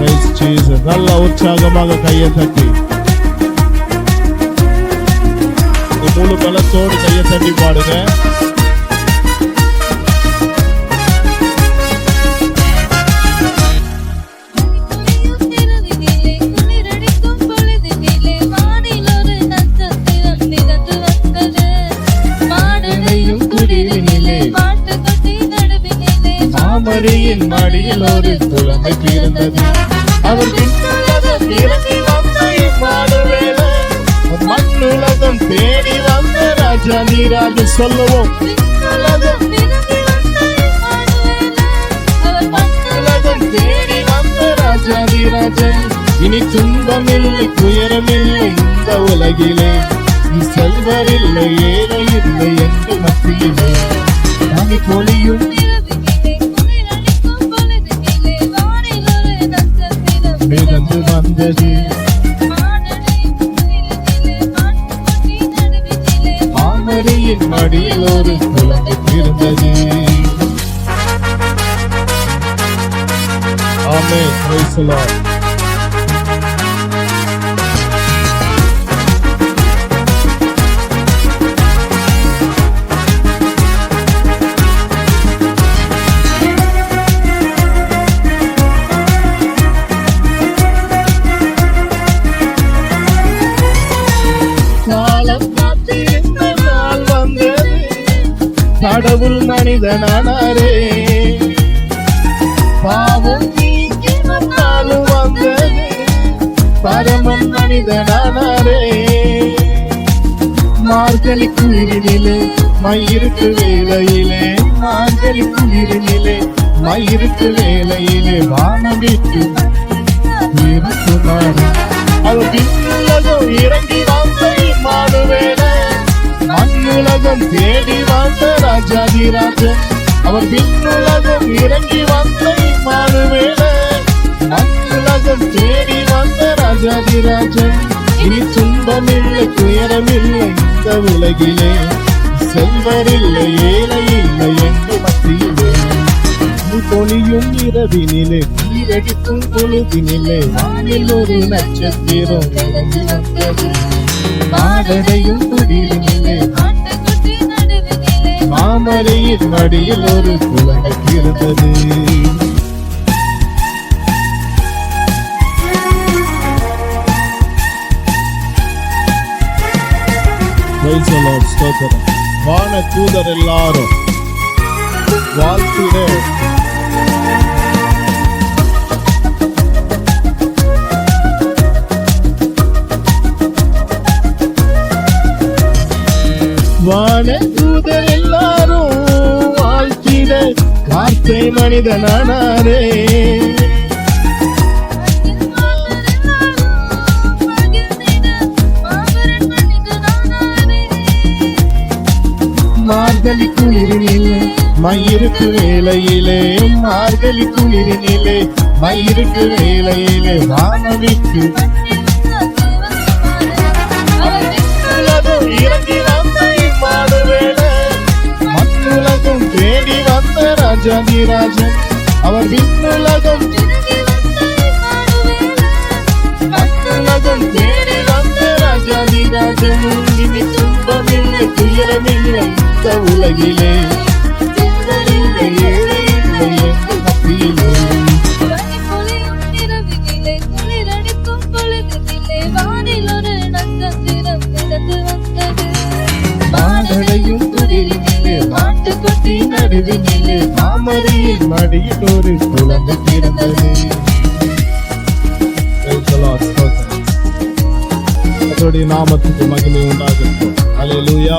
Praise Jesus. நல்ல உற்சாகமாக கையை தட்டி உங்க முழு பலத்தோடு கையை தட்டி பாடுங்க மாமரியின் மடியில் ஒரு குழந்தை பிறந்தது. அவர் மண்ணுலகம் தேடி வந்த ராஜா நீராஜ சொல்லுவோம். தேடி வந்த ராஜா நீராஜன் இனி துன்பமில்லை துயரமில்லை இந்த உலகிலே. நீ வந்தது. மாமரியின் மடியில் ஒரு குழந்தை பிறந்தது ஆமென். கடவுள் மனிதனானாரே. பாவம் நீக்கி வந்தாலும் வந்தது பரமன் மனிதனானாரே. மார்கழி குளிரினிலே மயிருக்கு வேலையிலே மார்கழி குளிரினிலே மயிருக்கு வேலையிலே வானம் இருக்குமாறு அது பின்னுலகம் இறங்கி வந்த இம்மானுவேல மண்ணுலகம் தேடி ராஜாதிராஜன் அவர் பின்னுலகம் இறங்கி வந்த இம்மானுவேல. மண்ணுலகம் தேடி வந்த ராஜாதிராஜன் இனி துன்பமில்லை துயரமில்லை இந்த உலகிலே. செல்வரில்லை ஏழை இல்லை என்று மத்தியிலே. நீ பொழியும் இரவினிலே நீரடிக்கும் பொழுதினிலே. வானில் ஒரு நட்சத்திரம் மிதந்து வந்தது. நீர் மடியில் ஒரு குழந்தை வான தூதர் எல்லாரும் வாழ்த்திட. வான தூதர் கார்த்தை மனிதனானாரே. மார்கழி குளிரினிலே மயிருக்கு வேலையிலே மார்கழி குளிரினிலே மயிருக்கு வேலையிலே வானவிக்கு ராஜாதிராஜன் அவர் விண்ணுலகம். மண்ணுலகம் தேடி வந்த ராஜாதிராஜன். இனி துன்பமில்லை துயரமில்லை இந்த உலகிலே. மடியில் ஒரு குழந்தை பிறந்தது நாமத்துக்கு மகிமை உண்டாகும் அல்லேலூயா